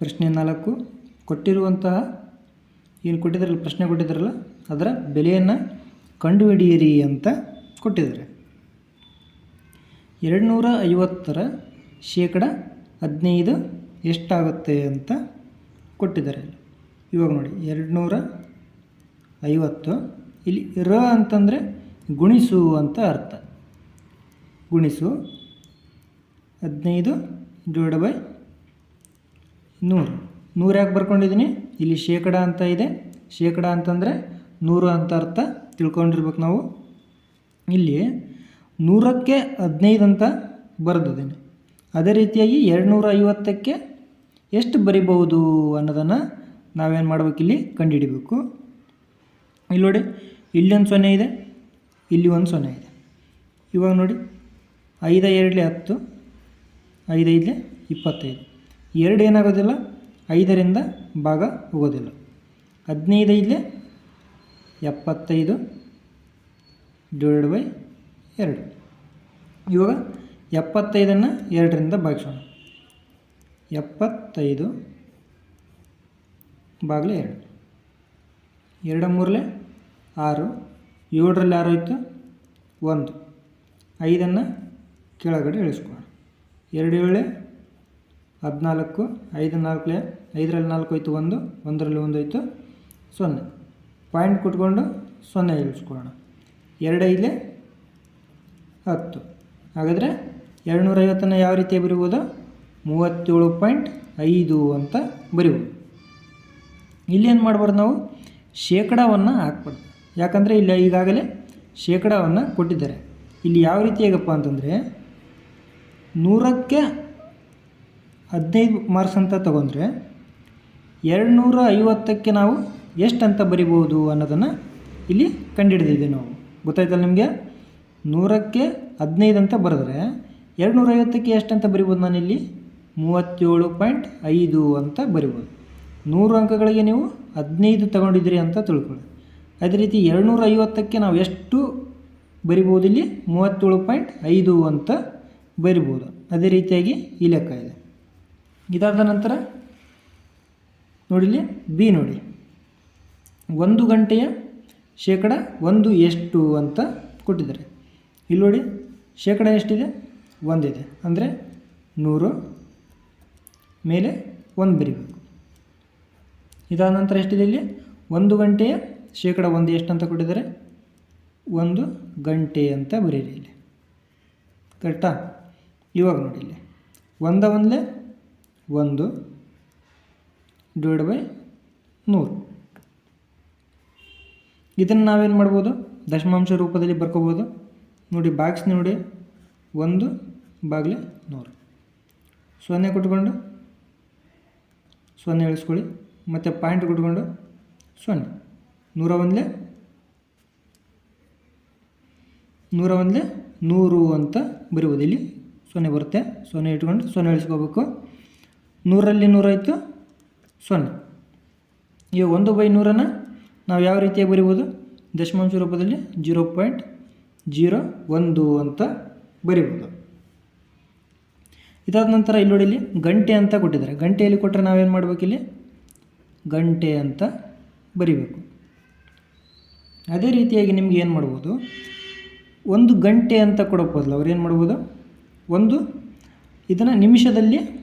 ಪ್ರಶ್ನೆ ನಾಲ್ಕು. ಕೊಟ್ಟಿರುವಂತಹ ಏನು ಕೊಟ್ಟಿದ್ದಾರಲ್ಲ ಪ್ರಶ್ನೆ ಕೊಟ್ಟಿದ್ದಾರಲ್ಲ ಅದರ ಬೆಲೆಯನ್ನು ಕಂಡುಹಿಡಿಯಿರಿ ಅಂತ ಕೊಟ್ಟಿದ್ದಾರೆ. ಎರಡುನೂರ ಐವತ್ತರ ಶೇಕಡ ಹದಿನೈದು ಎಷ್ಟಾಗುತ್ತೆ ಅಂತ ಕೊಟ್ಟಿದ್ದಾರೆ. ಇವಾಗ ನೋಡಿ ಎರಡು ನೂರ ಐವತ್ತು ಇಲ್ಲಿ ರ ಅಂತಂದರೆ ಗುಣಿಸು ಅಂತ ಅರ್ಥ. ಗುಣಿಸು ಹದಿನೈದು ಡಿವೈಡ್ ಬೈ ನೂರು. ನೂರು ಯಾಕೆ ಬರ್ಕೊಂಡಿದ್ದೀನಿ ಇಲ್ಲಿ ಶೇಕಡ ಅಂತ ಇದೆ. ಶೇಕಡ ಅಂತಂದರೆ ನೂರು ಅಂತ ಅರ್ಥ ತಿಳ್ಕೊಂಡಿರ್ಬೇಕು ನಾವು. ಇಲ್ಲಿ ನೂರಕ್ಕೆ ಹದಿನೈದು ಅಂತ ಬರೆದಿದ್ದೀನಿ. ಅದೇ ರೀತಿಯಾಗಿ ಎರಡು ನೂರ ಐವತ್ತಕ್ಕೆ ಎಷ್ಟು ಬರಿಬಹುದು ಅನ್ನೋದನ್ನು ನಾವೇನು ಮಾಡ್ಬೇಕಿಲ್ಲಿ ಕಂಡುಹಿಡಿಬೇಕು. ಇಲ್ಲಿ ನೋಡಿ, ಇಲ್ಲಿ ಒಂದು ಸೊನ್ನೆ ಇದೆ, ಇಲ್ಲಿ ಒಂದು ಸೊನ್ನೆ ಇದೆ. ಇವಾಗ ನೋಡಿ, ಐದು, ಎರಡಲೆ ಹತ್ತು ಐದೈದಲೆ ಇಪ್ಪತ್ತೈದು. ಎರಡು ಏನಾಗೋದಿಲ್ಲ? ಐದರಿಂದ ಭಾಗ ಹೋಗೋದಿಲ್ಲ. ಹದಿನೈದು ಐದು ಎಪ್ಪತ್ತೈದು ಡಿವೈಡ್ ಬೈ ಎರಡು. ಇವಾಗ ಎಪ್ಪತ್ತೈದನ್ನು ಎರಡರಿಂದ ಭಾಗಿಸೋಣ. ಎಪ್ಪತ್ತೈದು ಬಾಗಿಲು ಎರಡು. ಎರಡು ಮೂರಲೆ ಆರು. ಏಳರಲ್ಲಿ ಆರು ಇತ್ತು ಒಂದು. ಐದನ್ನು ಕೆಳಗಡೆ ಇಳಿಸ್ಕೊಳ್ಳೋಣ. ಎರಡು ಏಳೆ ಹದಿನಾಲ್ಕು, ಐದು ನಾಲ್ಕು ಐದರಲ್ಲಿ ನಾಲ್ಕು ಹೋಯ್ತು ಒಂದು, ಒಂದರಲ್ಲಿ ಒಂದು ಹೋಯ್ತು ಸೊನ್ನೆ. ಪಾಯಿಂಟ್ ಕೊಟ್ಕೊಂಡು ಸೊನ್ನೆ ಇಳಿಸ್ಕೊಳ್ಳೋಣ. ಎರಡು ಐದಲೆ ಹತ್ತು. ಹಾಗಾದರೆ ಎರಡು ನೂರೈವತ್ತನ್ನು ಯಾವ ರೀತಿ ಬರಿಬೋದು? ಮೂವತ್ತೇಳು ಪಾಯಿಂಟ್ ಐದು ಅಂತ ಬರಿಬೋದು. ಇಲ್ಲೇನು ಮಾಡ್ಬಾರ್ದು ನಾವು? ಶೇಕಡಾವನ್ನು ಹಾಕ್ಬಾರ್ದು. ಯಾಕಂದರೆ ಇಲ್ಲಿ ಈಗಾಗಲೇ ಶೇಕಡಾವನ್ನು ಕೊಟ್ಟಿದ್ದಾರೆ. ಇಲ್ಲಿ ಯಾವ ರೀತಿ ಹೇಗಪ್ಪ ಅಂತಂದರೆ ನೂರಕ್ಕೆ ಹದಿನೈದು ಮಾರ್ಕ್ಸ್ ಅಂತ ತಗೊಂಡ್ರೆ ಎರಡು ನೂರ ಐವತ್ತಕ್ಕೆ ನಾವು ಎಷ್ಟು ಅಂತ ಬರಿಬೋದು ಅನ್ನೋದನ್ನು ಇಲ್ಲಿ ಕಂಡುಹಿಡಿದಿದ್ದೀವಿ ನಾವು. ಗೊತ್ತಾಯ್ತಲ್ಲ ನಿಮಗೆ? ನೂರಕ್ಕೆ ಹದಿನೈದು ಅಂತ ಬರೆದ್ರೆ ಎರಡು ನೂರ ಐವತ್ತಕ್ಕೆ ಎಷ್ಟು ಅಂತ ಬರಿಬೋದು ನಾನಿಲ್ಲಿ ಮೂವತ್ತೇಳು ಪಾಯಿಂಟ್ ಐದು ಅಂತ ಬರಿಬೋದು. ನೂರು ಅಂಕಗಳಿಗೆ ನೀವು ಹದಿನೈದು ತಗೊಂಡಿದ್ದೀರಿ ಅಂತ ತಿಳ್ಕೊಳ್ಳಿ. ಅದೇ ರೀತಿ ಎರಡು ನೂರ ಐವತ್ತಕ್ಕೆ ನಾವು ಎಷ್ಟು ಬರಿಬೋದು ಇಲ್ಲಿ? ಮೂವತ್ತೇಳು ಪಾಯಿಂಟ್ ಐದು ಅಂತ ಬರಿಬೋದು. ಅದೇ ರೀತಿಯಾಗಿ ಈ ಲೆಕ್ಕ ಇದೆ. ಇದಾದ ನಂತರ ನೋಡಿಲಿ ಬಿ ನೋಡಿ. ಒಂದು ಗಂಟೆಯ ಶೇಕಡ ಒಂದು ಎಷ್ಟು ಅಂತ ಕೊಟ್ಟಿದ್ದಾರೆ. ಇಲ್ಲಿ ನೋಡಿ, ಶೇಕಡ ಎಷ್ಟಿದೆ? ಒಂದಿದೆ. ಅಂದರೆ ನೂರು ಮೇಲೆ ಒಂದು ಬರಿಬೇಕು. ಇದಾದ ನಂತರ ಎಷ್ಟಿದೆ ಇಲ್ಲಿ? ಒಂದು ಗಂಟೆಯ ಶೇಕಡ ಒಂದು ಎಷ್ಟು ಅಂತ ಕೊಟ್ಟಿದ್ದಾರೆ. ಒಂದು ಗಂಟೆ ಅಂತ ಬರೀರಿ ಇಲ್ಲಿ. ಕರೆಕ್ಟಾ ಇವಾಗ ನೋಡಿ ಇಲ್ಲಿ. ಒಂದ ಒಂದಲೇ ಒಂದು ಡಿವೈಡ್ ಬೈ ನೂರು. ಇದನ್ನು ನಾವೇನು ಮಾಡ್ಬೋದು? ದಶಮಾಂಶ ರೂಪದಲ್ಲಿ ಬರ್ಕೋಬೋದು. ನೋಡಿ ಬಾಕ್ಸ್ ನೋಡಿ. ಒಂದು ಬಾಗಿಲೆ ನೂರು. ಸೊನ್ನೆ ಕೊಟ್ಕೊಂಡು ಸೊನ್ನೆ ಇಳಿಸ್ಕೊಳ್ಳಿ. ಮತ್ತು ಪಾಯಿಂಟ್ ಕೊಟ್ಕೊಂಡು ಸೊನ್ನೆ. ನೂರ ಒಂದಲೇ ನೂರ ಒಂದಲೇ ನೂರು ಅಂತ ಬರಿಬೋದು. ಇಲ್ಲಿ ಸೊನ್ನೆ ಬರುತ್ತೆ. ಸೊನ್ನೆ ಇಟ್ಕೊಂಡು ಸೊನ್ನೆ ಇಳಿಸ್ಕೋಬೇಕು. ನೂರಲ್ಲಿ ನೂರಾಯಿತು ಸೊನ್ನೆ. ಈಗ ಒಂದು ಬೈ ನೂರನ್ನು ನಾವು ಯಾವ ರೀತಿಯಾಗಿ ಬರಿಬೋದು? ದಶಮಾಂಶ ರೂಪದಲ್ಲಿ ಜೀರೋ ಪಾಯಿಂಟ್ ಜೀರೋ ಒಂದು ಅಂತ ಬರಿಬೋದು. ಇದಾದ ನಂತರ ಇಲ್ಲಿ ನೋಡಿ ಇಲ್ಲಿ ಗಂಟೆ ಅಂತ ಕೊಟ್ಟಿದ್ದಾರೆ. ಗಂಟೆಯಲ್ಲಿ ಕೊಟ್ಟರೆ ನಾವೇನು ಮಾಡಬೇಕು ಇಲ್ಲಿ? ಗಂಟೆ ಅಂತ ಬರಿಬೇಕು. ಅದೇ ರೀತಿಯಾಗಿ ನಿಮ್ಗೆ ಏನು ಮಾಡ್ಬೋದು? ಒಂದು ಗಂಟೆ ಅಂತ ಕೊಡೋಕ್ಕೋದಲ್ಲ ಅವ್ರು ಏನು ಮಾಡ್ಬೋದು? ಒಂದು ಇದನ್ನು ನಿಮಿಷದಲ್ಲಿ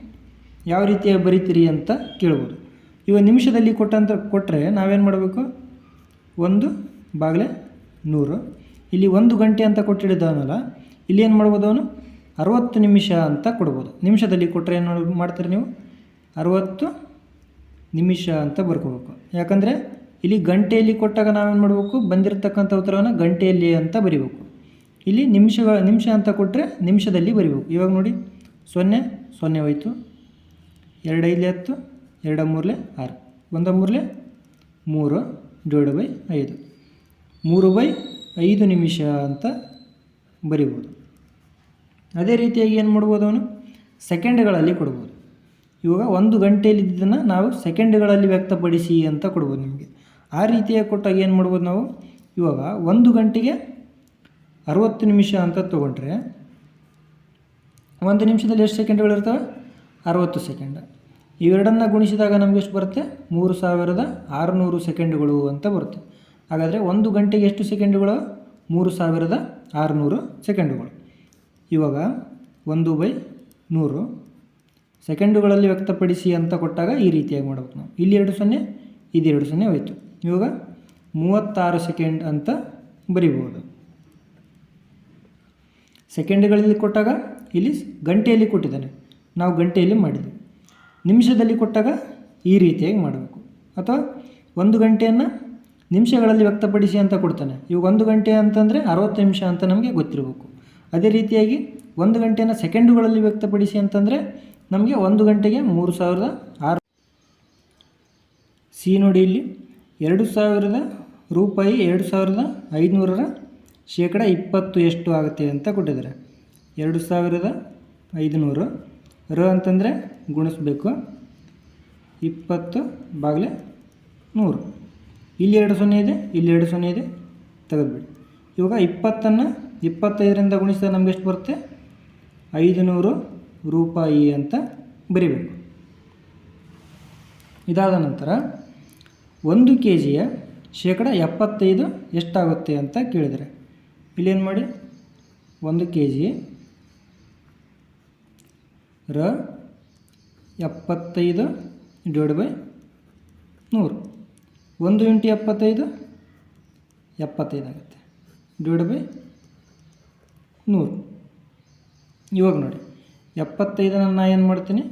ಯಾವ ರೀತಿಯಾಗಿ ಬರಿತೀರಿ ಅಂತ ಕೇಳ್ಬೋದು. ಇವಾಗ ನಿಮಿಷದಲ್ಲಿ ಕೊಟ್ಟಂತ ಕೊಟ್ಟರೆ ನಾವೇನು ಮಾಡಬೇಕು? ಒಂದು ಬಾಗಿಲೆ ನೂರು. ಇಲ್ಲಿ ಒಂದು ಗಂಟೆ ಅಂತ ಕೊಟ್ಟಿಡಿದವನಲ್ಲ, ಇಲ್ಲಿ ಏನು ಮಾಡ್ಬೋದು ಅವನು? ಅರವತ್ತು ನಿಮಿಷ ಅಂತ ಕೊಡ್ಬೋದು. ನಿಮಿಷದಲ್ಲಿ ಕೊಟ್ಟರೆ ಏನು ಮಾಡ್- ಮಾಡ್ತೀರಿ ನೀವು? ಅರವತ್ತು ನಿಮಿಷ ಅಂತ ಬರ್ಕೋಬೇಕು. ಯಾಕಂದರೆ ಇಲ್ಲಿ ಗಂಟೆಯಲ್ಲಿ ಕೊಟ್ಟಾಗ ನಾವೇನು ಮಾಡಬೇಕು? ಬಂದಿರತಕ್ಕಂಥ ಉತ್ತರವನ್ನು ಗಂಟೆಯಲ್ಲಿ ಅಂತ ಬರಿಬೇಕು. ಇಲ್ಲಿ ನಿಮಿಷ ನಿಮಿಷ ಅಂತ ಕೊಟ್ಟರೆ ನಿಮಿಷದಲ್ಲಿ ಬರಿಬೇಕು. ಇವಾಗ ನೋಡಿ, ಸೊನ್ನೆ ಸೊನ್ನೆ ಹೋಯ್ತು. ಎರಡು ಐದಲೆ ಹತ್ತು, ಎರಡು ಮೂರಲೆ ಆರು. ಒಂದು ಮೂರಲೆ ಮೂರು ಜೋಡು ಬೈ ಐದು. ಮೂರು ಬೈ ಐದು ನಿಮಿಷ ಅಂತ ಬರಿಬೋದು. ಅದೇ ರೀತಿಯಾಗಿ ಏನು ಮಾಡ್ಬೋದು ಅವನು? ಸೆಕೆಂಡ್ಗಳಲ್ಲಿ ಕೊಡ್ಬೋದು. ಇವಾಗ ಒಂದು ಗಂಟೆಯಲ್ಲಿ ಇದ್ದನ್ನು ನಾವು ಸೆಕೆಂಡ್ಗಳಲ್ಲಿ ವ್ಯಕ್ತಪಡಿಸಿ ಅಂತ ಕೊಡ್ಬೋದು ನಿಮಗೆ. ಆ ರೀತಿಯಾಗಿ ಕೊಟ್ಟಾಗ ಏನು ಮಾಡ್ಬೋದು ನಾವು? ಇವಾಗ ಒಂದು ಗಂಟೆಗೆ ಅರವತ್ತು ನಿಮಿಷ ಅಂತ ತೊಗೊಂಡ್ರೆ, ಒಂದು ನಿಮಿಷದಲ್ಲಿ ಎಷ್ಟು ಸೆಕೆಂಡ್ಗಳಿರ್ತವೆ ಅರವತ್ತು ಸೆಕೆಂಡ್. ಇವೆರಡನ್ನು ಗುಣಿಸಿದಾಗ ನಮಗೆ ಎಷ್ಟು ಬರುತ್ತೆ? ಮೂರು ಸಾವಿರದ ಆರುನೂರು ಸೆಕೆಂಡುಗಳು ಅಂತ ಬರುತ್ತೆ. ಹಾಗಾದರೆ ಒಂದು ಗಂಟೆಗೆ ಎಷ್ಟು ಸೆಕೆಂಡುಗಳು? ಮೂರು ಸಾವಿರದ ಆರುನೂರು ಸೆಕೆಂಡುಗಳು. ಇವಾಗ ಒಂದು ಬೈ ನೂರು ಸೆಕೆಂಡುಗಳಲ್ಲಿ ವ್ಯಕ್ತಪಡಿಸಿ ಅಂತ ಕೊಟ್ಟಾಗ ಈ ರೀತಿಯಾಗಿ ಮಾಡಬೇಕು ನಾವು. ಇಲ್ಲಿ ಎರಡು ಸೊನ್ನೆ, ಇದು ಎರಡು ಸೊನ್ನೆ ಹೋಯಿತು. ಇವಾಗ ಮೂವತ್ತಾರು ಸೆಕೆಂಡ್ ಅಂತ ಬರಿಬೋದು. ಸೆಕೆಂಡ್ಗಳಲ್ಲಿ ಕೊಟ್ಟಾಗ ಇಲ್ಲಿ ಗಂಟೆಯಲ್ಲಿ ಕೊಟ್ಟಿದ್ದಾನೆ. ನಾವು ಗಂಟೆಯಲ್ಲಿ ಮಾಡಿದ್ವಿ. ನಿಮಿಷದಲ್ಲಿ ಕೊಟ್ಟಾಗ ಈ ರೀತಿಯಾಗಿ ಮಾಡಬೇಕು. ಅಥವಾ ಒಂದು ಗಂಟೆಯನ್ನು ನಿಮಿಷಗಳಲ್ಲಿ ವ್ಯಕ್ತಪಡಿಸಿ ಅಂತ ಕೊಡ್ತಾನೆ. ಇವಾಗ ಒಂದು ಗಂಟೆ ಅಂತಂದರೆ ಅರವತ್ತು ನಿಮಿಷ ಅಂತ ನಮಗೆ ಗೊತ್ತಿರಬೇಕು. ಅದೇ ರೀತಿಯಾಗಿ ಒಂದು ಗಂಟೆಯನ್ನು ಸೆಕೆಂಡುಗಳಲ್ಲಿ ವ್ಯಕ್ತಪಡಿಸಿ ಅಂತಂದರೆ ನಮಗೆ ಒಂದು ಗಂಟೆಗೆ ಮೂರು ಸಾವಿರದ ಆರು ಸಿ ನೋಡಿ ಇಲ್ಲಿ. ಎರಡು ಸಾವಿರದ ರೂಪಾಯಿ ಎರಡು ಸಾವಿರದ ಐದುನೂರರ ಶೇಕಡ ಇಪ್ಪತ್ತು ಎಷ್ಟು ಆಗುತ್ತೆ ಅಂತ ಕೊಟ್ಟಿದ್ದಾರೆ. ಎರಡು ಸಾವಿರದ ಐದುನೂರು. ರ ಅಂತಂದರೆ ಗುಣಿಸ್ಬೇಕು. ಇಪ್ಪತ್ತು ಬಾಗಿಲೆ ನೂರು ಇಲ್ಲಿ ಎರಡು ಸೊನ್ನೆ ಇದೆ, ಇಲ್ಲಿ ಎರಡು ಸೊನ್ನೆ ಇದೆ, ತೆಗೆದುಬಿಡಿ. ಇವಾಗ ಇಪ್ಪತ್ತನ್ನು ಇಪ್ಪತ್ತೈದರಿಂದ ಗುಣಿಸಿದ ನಮ್ಗೆ ಎಷ್ಟು ಬರುತ್ತೆ? ಐದು ನೂರು ರೂಪಾಯಿ ಅಂತ ಬರಿಬೇಕು. ಇದಾದ ನಂತರ ಒಂದು ಕೆ ಜಿಯ ಶೇಕಡ ಎಪ್ಪತ್ತೈದು ಎಷ್ಟಾಗುತ್ತೆ ಅಂತ ಕೇಳಿದರೆ. ಇಲ್ಲೇನು ಮಾಡಿ? ಒಂದು ಕೆ ಜಿ ರ ಎಪ್ಪತ್ತೈದು ಡಿವೈಡ್ ಬೈ ನೂರು. ಒಂದು ಇಂಟು ಎಪ್ಪತ್ತೈದು ಎಪ್ಪತ್ತೈದು ಆಗುತ್ತೆ. ಡಿವೈಡ್ ಬೈ ನೂರು. ಇವಾಗ ನೋಡಿ, ಎಪ್ಪತ್ತೈದನ್ನು ನಾನು ಏನು ಮಾಡ್ತೀನಿ?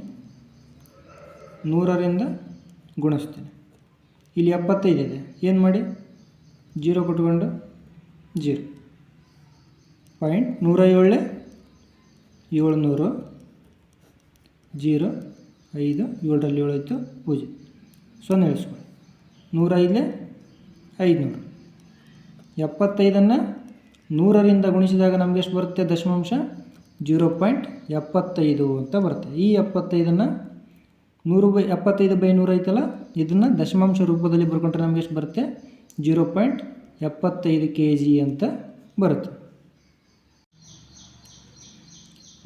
ನೂರರಿಂದ ಗುಣಿಸ್ತೀನಿ. ಇಲ್ಲಿ ಎಪ್ಪತ್ತೈದು ಇದೆ. ಏನು ಮಾಡಿ? ಜೀರೋ ಕೊಟ್ಕೊಂಡು ಜೀರೋ. ಪಾಯಿಂಟ್ ನೂರ ಏಳು, ಏಳುನೂರು. ಜೀರೋ, ಐದು, ಏಳರಲ್ಲಿ ಏಳು ಆಯಿತು ಪೂಜೆ. ಸೊನ್ನೆ ಇಳಿಸ್ಕೊಳ್ಳಿ ನೂರ ಐದಲೇ ಐದುನೂರು. ಎಪ್ಪತ್ತೈದನ್ನು ನೂರರಿಂದ ಗುಣಿಸಿದಾಗ ನಮಗೆ ಎಷ್ಟು ಬರುತ್ತೆ? ದಶಮಾಂಶ ಜೀರೋ ಪಾಯಿಂಟ್ ಎಪ್ಪತ್ತೈದು ಅಂತ ಬರುತ್ತೆ. ಈ ಎಪ್ಪತ್ತೈದನ್ನು ನೂರು ಬೈ, ಎಪ್ಪತ್ತೈದು ಬೈ ನೂರು ಐತಲ್ಲ ಇದನ್ನು ದಶಮಾಂಶ ರೂಪದಲ್ಲಿ ಬರ್ಕೊಂಡ್ರೆ ನಮಗೆ ಎಷ್ಟು ಬರುತ್ತೆ? ಜೀರೋ ಪಾಯಿಂಟ್ ಎಪ್ಪತ್ತೈದು ಕೆ ಜಿ ಅಂತ ಬರುತ್ತೆ.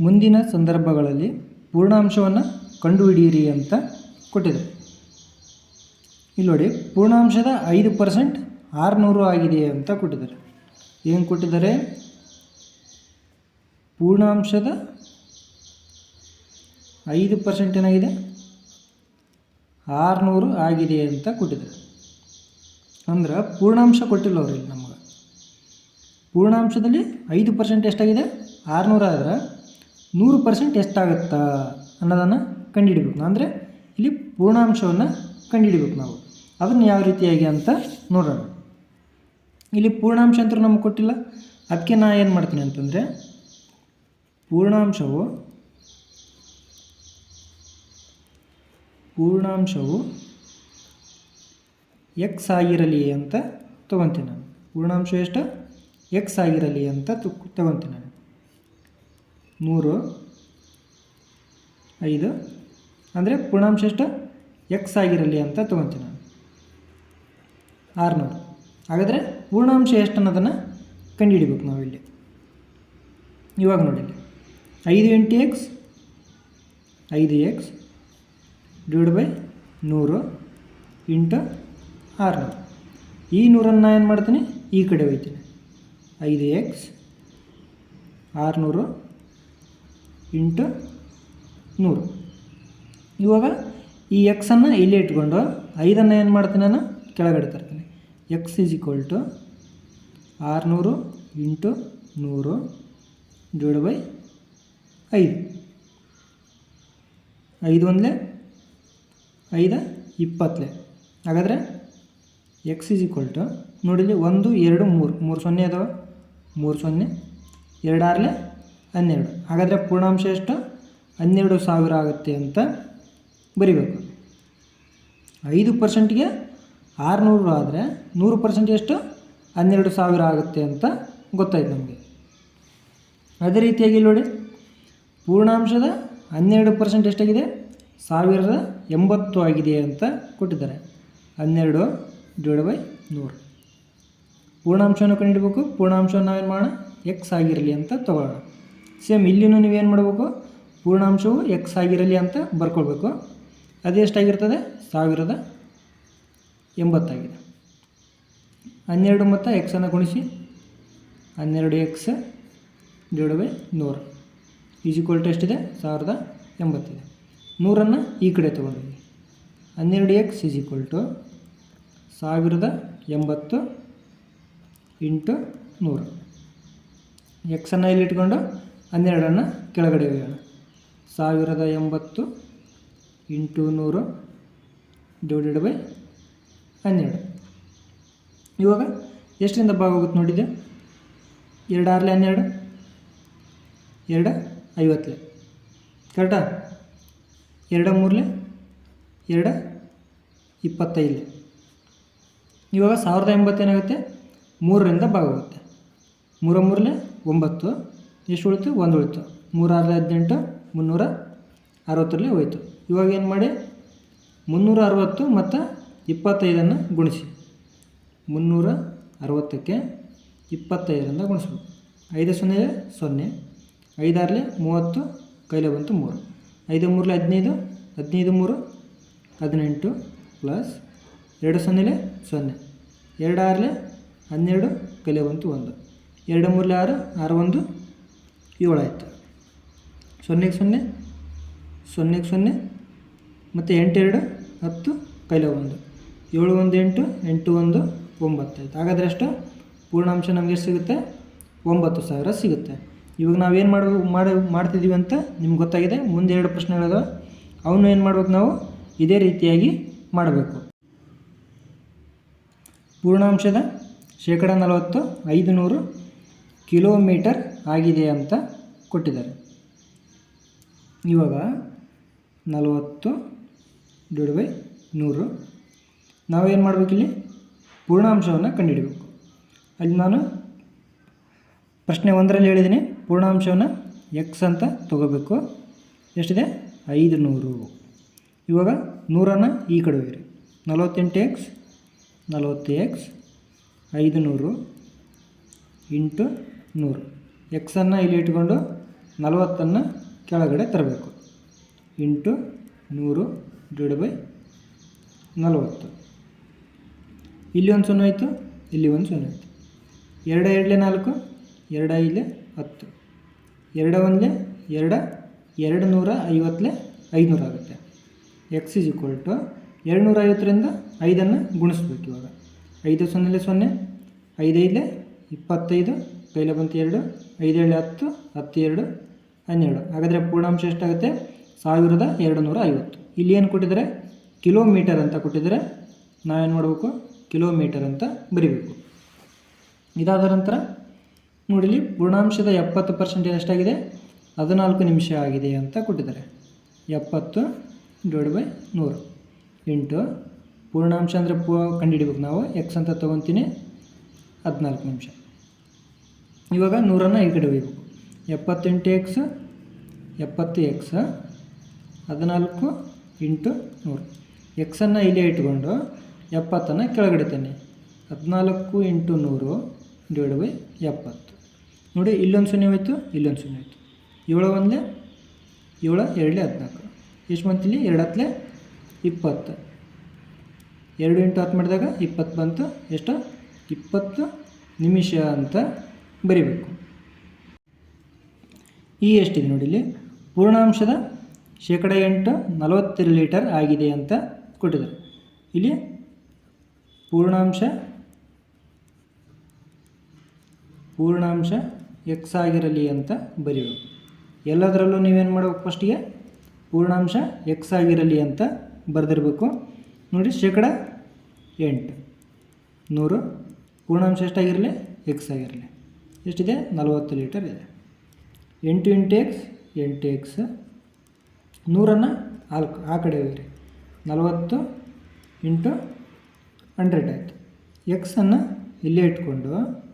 ಮುಂದಿನ ಸಂದರ್ಭಗಳಲ್ಲಿ ಪೂರ್ಣಾಂಶವನ್ನು ಕಂಡುಹಿಡಿಯಿರಿ ಅಂತ ಕೊಟ್ಟಿದೆ. ಇಲ್ಲಿ ನೋಡಿ, ಪೂರ್ಣಾಂಶದ ಐದು ಪರ್ಸೆಂಟ್ ಆರುನೂರು ಆಗಿದೆ ಅಂತ ಕೊಟ್ಟಿದ್ದಾರೆ. ಏನು ಕೊಟ್ಟಿದ್ದಾರೆ? ಪೂರ್ಣಾಂಶದ ಐದು ಪರ್ಸೆಂಟ್ ಏನಾಗಿದೆ? ಆರುನೂರು ಆಗಿದೆ ಅಂತ ಕೊಟ್ಟಿದ್ದಾರೆ. ಅಂದ್ರೆ ಪೂರ್ಣಾಂಶ ಕೊಟ್ಟಿಲ್ಲ ಅವ್ರು ಇಲ್ಲಿ ನಮಗೆ. ಪೂರ್ಣಾಂಶದಲ್ಲಿ ಐದು ಪರ್ಸೆಂಟ್ ಎಷ್ಟಾಗಿದೆ? ಆರುನೂರು ಆದ್ರೆ ನೂರು ಪರ್ಸೆಂಟ್ ಎಷ್ಟಾಗುತ್ತಾ ಅನ್ನೋದನ್ನು ಕಂಡುಹಿಡಬೇಕು ಅಂದರೆ ಇಲ್ಲಿ ಪೂರ್ಣಾಂಶವನ್ನು ಕಂಡುಹಿಡಬೇಕು ನಾವು. ಅದನ್ನು ಯಾವ ರೀತಿಯಾಗಿ ಅಂತ ನೋಡೋಣ. ಇಲ್ಲಿ ಪೂರ್ಣಾಂಶ ಅಂತೂ ನಮಗೆ ಕೊಟ್ಟಿಲ್ಲ. ಅದಕ್ಕೆ ನಾ ಏನು ಮಾಡ್ತೀನಿ ಅಂತಂದರೆ ಪೂರ್ಣಾಂಶವು ಪೂರ್ಣಾಂಶವು ಎಕ್ಸ್ ಆಗಿರಲಿ ಅಂತ ತೊಗೊತೀನಿ ನಾನು. ಪೂರ್ಣಾಂಶ ಎಷ್ಟು? ಎಕ್ಸ್ ಆಗಿರಲಿ ಅಂತ ತೊಗೊತೀನಿ ನಾನು. ನೂರು ಐದು, ಅಂದರೆ ಪೂರ್ಣಾಂಶ ಎಷ್ಟು? ಎಕ್ಸ್ ಆಗಿರಲಿ ಅಂತ ತೊಗೊತೀನಿ ನಾನು. ಆರುನೂರು. ಹಾಗಾದರೆ ಪೂರ್ಣಾಂಶ ಎಷ್ಟು ಅನ್ನೋದನ್ನು ಕಂಡುಹಿಡಿಬೇಕು ನಾವಿಲ್ಲಿ ಇವಾಗ ನೋಡಿ ಐದು ಇಂಟು ಎಕ್ಸ್ ಐದು ಎಕ್ಸ್ ಡಿವೈಡ್ ಬೈ ನೂರು ಇಂಟು ಆರುನೂರು. ಈ ನೂರನ್ನು ಏನು ಮಾಡ್ತೀನಿ? ಈ ಕಡೆ ಒಯ್ತೀನಿ. ಐದು ಎಕ್ಸ್ ಆರುನೂರು ಇಂಟು ನೂರು. ಇವಾಗ ಈ ಎಕ್ಸನ್ನು ಇಲ್ಲಿ ಇಟ್ಕೊಂಡು ಐದನ್ನು ಏನು ಮಾಡ್ತೀನಿ ನಾನು? ಕೆಳಗಡೆ ತರ್ತೀನಿ. ಎಕ್ಸ್ ಈಸ್ ಈಕ್ವಲ್ ಟು ಆರುನೂರು ಇಂಟು ನೂರು ಡಿವೈಡ್ ಬೈ ಐದು. ಐದು ಒಂದಲೇ, ಐದು ಇಪ್ಪತ್ತಲೆ ಹಾಗಾದರೆ ಎಕ್ಸ್ ಈಸ್ ಈಕ್ವಲ್ ಟು ನೋಡಿಲಿ ಒಂದು, ಎರಡು, ಮೂರು. ಮೂರು ಸೊನ್ನೆ ಅದಾವೆ? ಮೂರು ಸೊನ್ನೆ. ಎರಡು ಆರಲೆ ಹನ್ನೆರಡು. ಹಾಗಾದರೆ ಪೂರ್ಣಾಂಶ ಎಷ್ಟು? ಹನ್ನೆರಡು ಸಾವಿರ ಆಗುತ್ತೆ ಅಂತ ಬರಿಬೇಕು. ಐದು ಪರ್ಸೆಂಟ್ಗೆ ಆರುನೂರು ಆದರೆ ನೂರು ಪರ್ಸೆಂಟ್ ಎಷ್ಟು? ಹನ್ನೆರಡು ಸಾವಿರ ಆಗುತ್ತೆ ಅಂತ ಗೊತ್ತಾಯ್ತು ನಮಗೆ. ಅದೇ ರೀತಿಯಾಗಿ ನೋಡಿ. ಪೂರ್ಣಾಂಶದ ಹನ್ನೆರಡು ಪರ್ಸೆಂಟ್ ಎಷ್ಟಾಗಿದೆ? ಸಾವಿರದ ಎಂಬತ್ತು ಆಗಿದೆ ಅಂತ ಕೊಟ್ಟಿದ್ದಾರೆ. ಹನ್ನೆರಡು ಡಿವೈಡ್ ಬೈ ನೂರು. ಪೂರ್ಣಾಂಶವನ್ನು ಕಂಡುಹಿಡಬೇಕು. ಪೂರ್ಣಾಂಶವನ್ನು ನಾವೇನು ಮಾಡೋಣ? ಎಕ್ಸ್ ಆಗಿರಲಿ ಅಂತ ತಗೊಳ್ಳೋಣ. ಸೇಮ್ ಇಲ್ಲಿನೂ ನೀವೇನು ಮಾಡಬೇಕು? ಪೂರ್ಣಾಂಶವು ಎಕ್ಸ್ ಆಗಿರಲಿ ಅಂತ ಬರ್ಕೊಳ್ಬೇಕು. ಅದೆಷ್ಟಾಗಿರ್ತದೆ ಸಾವಿರದ ಎಂಬತ್ತಾಗಿದೆ. ಹನ್ನೆರಡು ಮತ್ತು ಎಕ್ಸನ್ನು ಗುಣಿಸಿ. ಹನ್ನೆರಡು ಎಕ್ಸ್ ಡಿವೈಡ್ ಬೈ ನೂರು. ಈಜಿಕ್ವಲ್ ಟು ಎಷ್ಟಿದೆ? ಸಾವಿರದ ಎಂಬತ್ತಿದೆ. ನೂರನ್ನು ಈ ಕಡೆ ತೊಗೊಂಡಿದ್ವಿ. ಹನ್ನೆರಡು ಎಕ್ಸ್ ಈಸ್ ಈಕ್ವಲ್ ಟು ಸಾವಿರದ ಎಂಬತ್ತು ಇಂಟು ನೂರು. ಎಕ್ಸನ್ನು ಇಲ್ಲಿ ಇಟ್ಕೊಂಡು? ಹನ್ನೆರಡನ್ನು ಕೆಳಗಡೆ ಒಯ್ಯೋಣ ಸಾವಿರದ ಎಂಬತ್ತು ಇಂಟು ನೂರು ಡಿವೈಡೆಡ್ ಬೈ ಹನ್ನೆರಡು. ಇವಾಗ ಎಷ್ಟರಿಂದ ಭಾಗ ಹೋಗುತ್ತೆ ನೋಡಿದೆ ಎರಡು ಆರಲೆ ಹನ್ನೆರಡು, ಎರಡು ಐವತ್ತಲೆ. ಕರೆಕ್ಟಾ? ಎರಡು ಮೂರಲೆ, ಎರಡು ಇಪ್ಪತ್ತೈದಲೆ. ಇವಾಗ ಸಾವಿರದ ಎಂಬತ್ತೇನಾಗುತ್ತೆ ಮೂರರಿಂದ ಭಾಗ ಹೋಗುತ್ತೆ. ಮೂರ ಮೂರಲೆ ಒಂಬತ್ತು ಎಷ್ಟು ಉಳಿತು? ಒಂದು ಉಳಿತು. ಮೂರಾರು ಹದಿನೆಂಟು, ಮುನ್ನೂರ ಅರವತ್ತರಲ್ಲಿ ಹೋಯಿತು. ಇವಾಗ ಏನು ಮಾಡಿ? ಮುನ್ನೂರ ಅರವತ್ತು ಮತ್ತು ಇಪ್ಪತ್ತೈದನ್ನು ಗುಣಿಸಿ. ಮುನ್ನೂರ ಅರವತ್ತಕ್ಕೆ ಇಪ್ಪತ್ತೈದರಿಂದ ಗುಣಿಸ್ಬೇಕು. ಐದು ಸೊನ್ನೆ ಸೊನ್ನೆ. ಐದಾರಲೆ ಮೂವತ್ತು, ಕೈಲೇ ಬಂತು ಮೂರು. ಐದು ಮೂರಲೆ ಹದಿನೈದು ಹದಿನೈದು ಮೂರು, ಹದಿನೆಂಟು ಪ್ಲಸ್ ಎರಡು ಸೊನ್ನೆಲೆ ಸೊನ್ನೆ. ಎರಡು ಆರಲೆ ಹನ್ನೆರಡು, ಕಲೆ ಬಂತು ಒಂದು. ಎರಡು ಮೂರಲೆ ಆರು ಆರು ಒಂದು ಏಳು ಆಯಿತು ಸೊನ್ನೆಗೆ ಸೊನ್ನೆ ಸೊನ್ನೆಗೆ ಸೊನ್ನೆ, ಮತ್ತು ಎಂಟೆರಡು ಹತ್ತು, ಕೈಲ ಒಂದು. ಏಳು ಒಂದು ಎಂಟು ಎಂಟು ಒಂದು ಒಂಬತ್ತು ಆಯ್ತು ಹಾಗಾದರೆ ಅಷ್ಟು ಪೂರ್ಣಾಂಶ ನಮಗೆ ಸಿಗುತ್ತೆ? ಒಂಬತ್ತು ಸಾವಿರ ಸಿಗುತ್ತೆ. ಇವಾಗ ನಾವೇನು ಮಾಡಬೇಕು, ಮಾಡಿ ಮಾಡ್ತಿದ್ದೀವಿ ಅಂತ ನಿಮ್ಗೆ ಗೊತ್ತಾಗಿದೆ. ಮುಂದೆ ಎರಡು ಪ್ರಶ್ನೆಗಳಿದಾವೆ ಅವನು ಏನು ಮಾಡ್ಬೇಕು ನಾವು? ಇದೇ ರೀತಿಯಾಗಿ ಮಾಡಬೇಕು. ಪೂರ್ಣಾಂಶದ ಶೇಕಡ ನಲವತ್ತು ಐದು ನೂರು ಕಿಲೋಮೀಟರ್ ಆಗಿದೆ ಅಂತ ಕೊಟ್ಟಿದ್ದಾರೆ. ಇವಾಗ ನಲವತ್ತು ಡಿವೈಡ್ ಬೈ ನೂರು. ನಾವೇನು ಮಾಡಬೇಕಿಲ್ಲಿ ಪೂರ್ಣಾಂಶವನ್ನು ಕಂಡುಹಿಡಬೇಕು. ಅಲ್ಲಿ ನಾನು ಪ್ರಶ್ನೆ ಒಂದರಲ್ಲಿ ಹೇಳಿದ್ದೀನಿ. ಪೂರ್ಣಾಂಶವನ್ನು ಎಕ್ಸ್ ಅಂತ ತಗೋಬೇಕು. ಎಷ್ಟಿದೆ? ಐದು ನೂರು ಇವಾಗ ನೂರನ್ನು ಈ ಕಡೆ ಹೋಗಿರಿ. ನಲವತ್ತೆಂಟು ಎಕ್ಸ್ ನಲವತ್ತು ಎಕ್ಸ್ ಐದು ನೂರು ಇಂಟು ನೂರು. ಎಕ್ಸನ್ನು ಇಲ್ಲಿ ಇಟ್ಕೊಂಡು ನಲವತ್ತನ್ನು ಕೆಳಗಡೆ ತರಬೇಕು. ಇಂಟು ನೂರು ಡಿವೈಡ್ ಬೈ ನಲವತ್ತು. ಇಲ್ಲಿ ಒಂದು ಸೊನ್ನೆ ಆಯಿತು, ಇಲ್ಲಿ ಒಂದು ಸೊನ್ನೆ ಆಯಿತು. ಎರಡು ಎರಡಲೆ ನಾಲ್ಕು, ಎರಡು ಐದಲೆ ಹತ್ತು. ಎರಡು ಒಂದಲೆ ಎರಡು ಎರಡು ನೂರ ಐವತ್ತಲೆ ಐನೂರು ಆಗುತ್ತೆ. ಎಕ್ಸ್ ಇಸ್ ಈಕ್ವಲ್ ಟು ಎರಡು ನೂರ ಐವತ್ತರಿಂದ ಐದನ್ನು ಗುಣಿಸ್ಬೇಕು ಇವಾಗ. ಐದು ಸೊನ್ನೆಲೆ ಸೊನ್ನೆ ಐದೈದಲೆ ಇಪ್ಪತ್ತೈದು ಕೈಲೆ ಬಂತು ಎರಡು? ಐದೇಳು ಹತ್ತು ಹತ್ತು ಎರಡು, ಹನ್ನೆರಡು. ಹಾಗಾದರೆ ಪೂರ್ಣಾಂಶ ಎಷ್ಟಾಗುತ್ತೆ? ಸಾವಿರದ ಎರಡು ನೂರ ಐವತ್ತು. ಇಲ್ಲಿ ಏನು ಕೊಟ್ಟಿದ್ದಾರೆ? ಕಿಲೋಮೀಟರ್ ಅಂತ ಕೊಟ್ಟಿದ್ದಾರೆ. ನಾವೇನು ಮಾಡಬೇಕು? ಕಿಲೋಮೀಟರ್ ಅಂತ ಬರಿಬೇಕು. ಇದಾದ ನಂತರ ನೋಡಿಲಿ ಪೂರ್ಣಾಂಶದ ಎಪ್ಪತ್ತು ಪರ್ಸೆಂಟೇಜ್ ಎಷ್ಟಾಗಿದೆ? ಹದಿನಾಲ್ಕು ನಿಮಿಷ ಆಗಿದೆ ಅಂತ ಕೊಟ್ಟಿದ್ದಾರೆ. ಎಪ್ಪತ್ತು ಡಿವೈಡ್ ಬೈ ನೂರು. ಇಂಟು ಪೂರ್ಣಾಂಶ ಅಂದರೆ ಪೂ ಕಂಡುಹಿಡಬೇಕು ನಾವು. ಎಕ್ಸ್ ಅಂತ ತೊಗೊತೀನಿ. ಹದಿನಾಲ್ಕು ನಿಮಿಷ. ಇವಾಗ ನೂರನ್ನು ಈ ಕಡೆ ಒಯ್ಯಬೇಕು ಎಪ್ಪತ್ತೆಂಟು ಎಕ್ಸ್ ಎಪ್ಪತ್ತು ಎಕ್ಸ್ ಹದಿನಾಲ್ಕು ಇಂಟು ನೂರು. ಎಕ್ಸನ್ನು ಇಲ್ಲೇ ಇಟ್ಕೊಂಡು ಎಪ್ಪತ್ತನ್ನು ಕೆಳಗಡೆ ತನ್ನಿ. ಹದಿನಾಲ್ಕು ಇಂಟು ನೂರು ಡಿವೈಡ್ ಬೈ ಎಪ್ಪತ್ತು. ನೋಡಿ, ಇಲ್ಲೊಂದು ಸೊನ್ನೆ ಹೋಯ್ತು, ಇಲ್ಲೊಂದು ಸೊನ್ನೆ ಹೋಯ್ತು. ಏಳು ಒಂದಲೇ, ಏಳು ಎರಡಲೇ ಹದಿನಾಲ್ಕು. ಎಷ್ಟು ಬಂತಿಲ್ಲಿ ಎರಡು ಹತ್ತಲೆ ಇಪ್ಪತ್ತು. ಎರಡು ಇಂಟು ಹತ್ತು ಮಾಡಿದಾಗ ಇಪ್ಪತ್ತು ಬಂತು. ಎಷ್ಟು? ಇಪ್ಪತ್ತು ನಿಮಿಷ ಅಂತ ಬರಿಬೇಕು. ಈ ಎಷ್ಟಿದೆ ನೋಡಿ ಇಲ್ಲಿ? ಪೂರ್ಣಾಂಶದ ಶೇಕಡ ಎಂಟು ನಲವತ್ತೆರಡು ಲೀಟರ್ ಆಗಿದೆ ಅಂತ ಕೊಟ್ಟಿದ್ದಾರೆ. ಇಲ್ಲಿ ಪೂರ್ಣಾಂಶ ಪೂರ್ಣಾಂಶ ಎಕ್ಸ್ ಆಗಿರಲಿ ಅಂತ ಬರೀಬೇಕು ಎಲ್ಲದರಲ್ಲೂ ನೀವೇನು ಮಾಡಬೇಕು ಫಸ್ಟಿಗೆ ಪೂರ್ಣಾಂಶ ಎಕ್ಸ್ ಆಗಿರಲಿ ಅಂತ ಬರೆದಿರಬೇಕು. ನೋಡಿ ಶೇಕಡ ಎಂಟು. ನೂರು. ಪೂರ್ಣಾಂಶ ಎಷ್ಟಾಗಿರಲಿ? ಎಕ್ಸ್ ಆಗಿರಲಿ. ಎಷ್ಟಿದೆ? ನಲವತ್ತು ಲೀಟರ್ ಇದೆ. ಎಂಟು ಇಂಟು ಎಕ್ಸ್ ಎಂಟು ಎಕ್ಸ್ ನೂರನ್ನು ಆಲ್ ಆ ಕಡೆ ಹೋಗಿರಿ ನಲವತ್ತು ಇಂಟು ಹಂಡ್ರೆಡ್ ಆಯಿತು. ಎಕ್ಸನ್ನು ಇಲ್ಲೇ ಇಟ್ಕೊಂಡು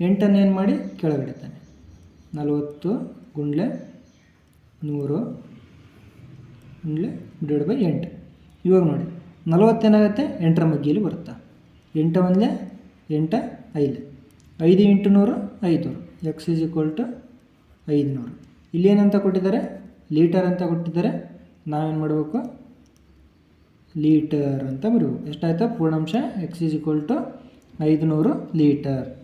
ಎಂಟನ್ನು ಏನು ಮಾಡಿ? ಕೆಳಗಡೆ ತಾನೆ. ನಲವತ್ತು ಗುಂಡ್ಲೆ ನೂರು ಗುಂಡ್ಲೆ ಡಿವೈಡ್ ಬೈ ಎಂಟು. ಇವಾಗ ನೋಡಿ. ನಲವತ್ತೇನಾಗುತ್ತೆ ಎಂಟರ ಮಗ್ಗಿಯಲ್ಲಿ ಬರುತ್ತಾ. ಎಂಟ ಒಂದಲೇ ಎಂಟ ಐದು ಐದು ಇಂಟು ನೂರು, ಐದುನೂರು. ಎಕ್ಸ್ ಇಸ್ ಈಕ್ವಲ್ ಟು ಐದುನೂರು. ಇಲ್ಲೇನಂತ ಕೊಟ್ಟಿದ್ದಾರೆ? ಲೀಟರ್ ಅಂತ ಕೊಟ್ಟಿದ್ದಾರೆ. ನಾವೇನು ಮಾಡಬೇಕು? ಲೀಟರ್ ಅಂತ ಬರಬೇಕು. ಎಷ್ಟಾಯಿತು? ಪೂರ್ಣಾಂಶ ಎಕ್ಸ್ ಇಸ್ ಈಕ್ವಲ್ ಟು ಐದುನೂರು ಲೀಟರ್.